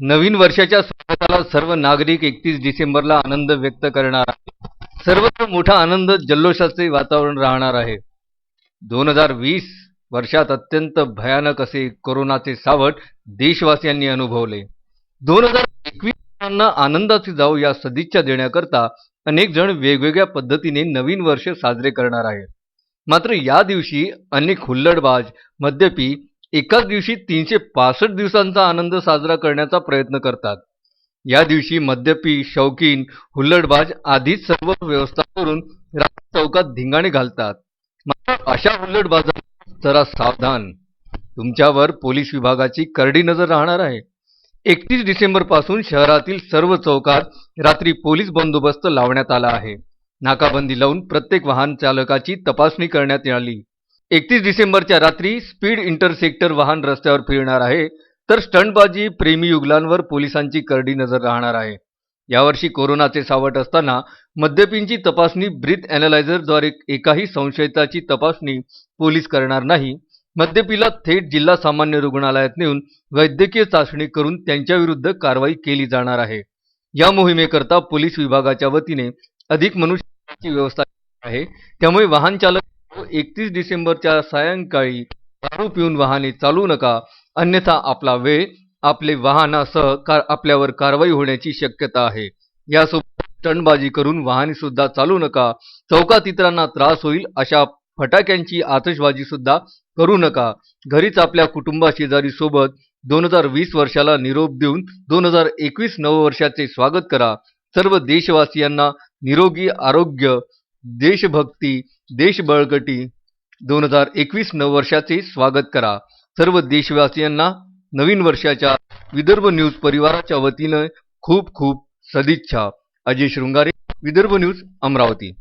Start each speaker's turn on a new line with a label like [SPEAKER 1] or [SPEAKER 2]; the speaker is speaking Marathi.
[SPEAKER 1] नवीन वर्षाच्या स्वागताला सर्व नागरिक एकतीस डिसेंबरला आनंद व्यक्त करणार आहे सर्वत्र मोठा आनंद जल्लोषाचे वातावरण राहणार आहे. दोन हजार वीस वर्षात अत्यंत भयानक असे कोरोनाचे सावट देशवासियांनी अनुभवले. दोन हजार एकवीस आनंदाची जाऊ या सदिच्छा देण्याकरता अनेक जण वेगवेगळ्या पद्धतीने नवीन वर्ष साजरे करणार आहेत. मात्र या दिवशी अनेक हुल्लडबाज मद्यपी एकाच दिवशी तीनशे पासष्ट दिवसांचा आनंद साजरा करण्याचा प्रयत्न करतात. या दिवशी मद्यपी शौकीन हुल्लडबाज आधीच सर्व व्यवस्था करून चौकात धिंगाणे घालतात. मात्र अशा हुल्लडबाजा जरा सावधान. तुमच्यावर पोलीस विभागाची करडी नजर राहणार आहे. एकतीस डिसेंबरपासून शहरातील सर्व चौकात रात्री पोलीस बंदोबस्त लावण्यात आला आहे. नाकाबंदी लावून प्रत्येक वाहन चालकाची तपासणी करण्यात आली. एकतीस डिसेंबरच्या रात्री स्पीड इंटरसेक्टर वाहन रस्त्यावर फिरणार आहे तर स्टंटबाजी प्रेमी युगलांवर पोलिसांची करडी नजर राहणार आहे. यावर्षी कोरोनाचे सावट असताना मद्यपींची तपासणी ब्रीथ अॅनालायझरद्वारे एकाही संशयिताची तपासणी पोलीस करणार नाही. मद्यपीला थेट जिल्हा सामान्य रुग्णालयात नेऊन वैद्यकीय चाचणी करून त्यांच्याविरुद्ध कारवाई केली जाणार आहे. या मोहिमेकरता पोलीस विभागाच्या वतीने अधिक मनुष्याची व्यवस्था आहे. त्यामुळे वाहन चालक एकतीस डिसेंबरच्या सायंकाळी दारू पिऊन वाहने चालवू नका. अन्यथा आपला वेळ आपले वाहनासह कार आपल्यावर कारवाई होण्याची शक्यता आहे. यासोबत टणबाजी करून वाहने सुद्धा चालू नका. चौकात इतरांना त्रास होईल अशा फटाक्यांची आतषबाजी सुद्धा करू नका. घरीच आपल्या कुटुंबा शेजारी सोबत दोन हजार वीस वर्षाला निरोप देऊन दोन हजार एकवीस नववर्षाचे स्वागत करा. सर्व देशवासियांना निरोगी आरोग्य देशभक्ती देश बळकटी दोन हजार एकवीस नववर्षाचे स्वागत करा. सर्व देशवासियांना नवीन वर्षाच्या विदर्भ न्यूज परिवाराच्या वतीनं खूप खूप सदिच्छा. अजय शृंगारे विदर्भ न्यूज अमरावती.